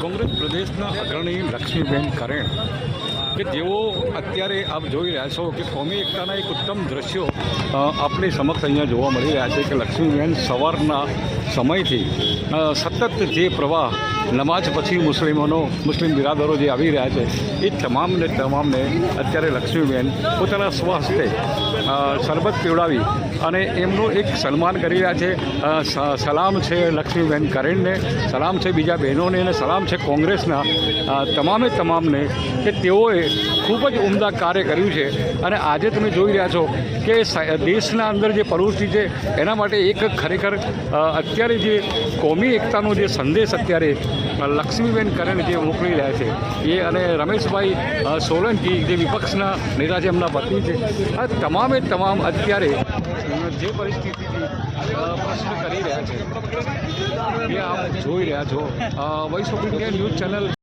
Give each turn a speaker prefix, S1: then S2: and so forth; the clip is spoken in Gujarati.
S1: કોંગ્રેસ પ્રદેશના અગ્રણી લક્ષ્મીબેન કરેણ કે જેઓ અત્યારે આપ જોઈ રહ્યા છો કે કોમી એકતાના એક ઉત્તમ દ્રશ્યો આપણી સમક્ષ અહીંયા જોવા મળી રહ્યા છે કે લક્ષ્મીબેન સવારના સમયથી સતત જે પ્રવાહ, નમાઝ પછી મુસ્લિમોનો, મુસ્લિમ બિરાદરો જે આવી રહ્યા છે, એ તમામને તમામને અત્યારે લક્ષ્મીબેન પોતાના સ્વહસ્તે શરબત પીવડાવી અને એમનું એક સન્માન કરી રહ્યા છે. સલામ છે લક્ષ્મીબેન કરેણને, સલામ છે બીજા બહેનોને અને સલામ છે કોંગ્રેસના તમામે તમામને કે તેઓએ ખૂબ જ ઉમદા કાર્ય કર્યું છે. અને આજે તમે જોઈ રહ્યા છો કે દેશના અંદર જે પ્રવૃત્તિ છે, એના માટે એક ખરેખર અત્યારે જે કોમી એકતાનો જે સંદેશ અત્યારે લક્ષ્મીબેન કરણ જે મોકલી રહ્યા છે, એ અને રમેશભાઈ સોલંકી જે વિપક્ષના નેતા છે, એમના પત્ની છે, આ તમામે તમામ અત્યારે જે પરિસ્થિતિથી પ્રશ્ન કરી રહ્યા છે એ આપ જોઈ રહ્યા છો વોઇસ ન્યૂઝ ચેનલ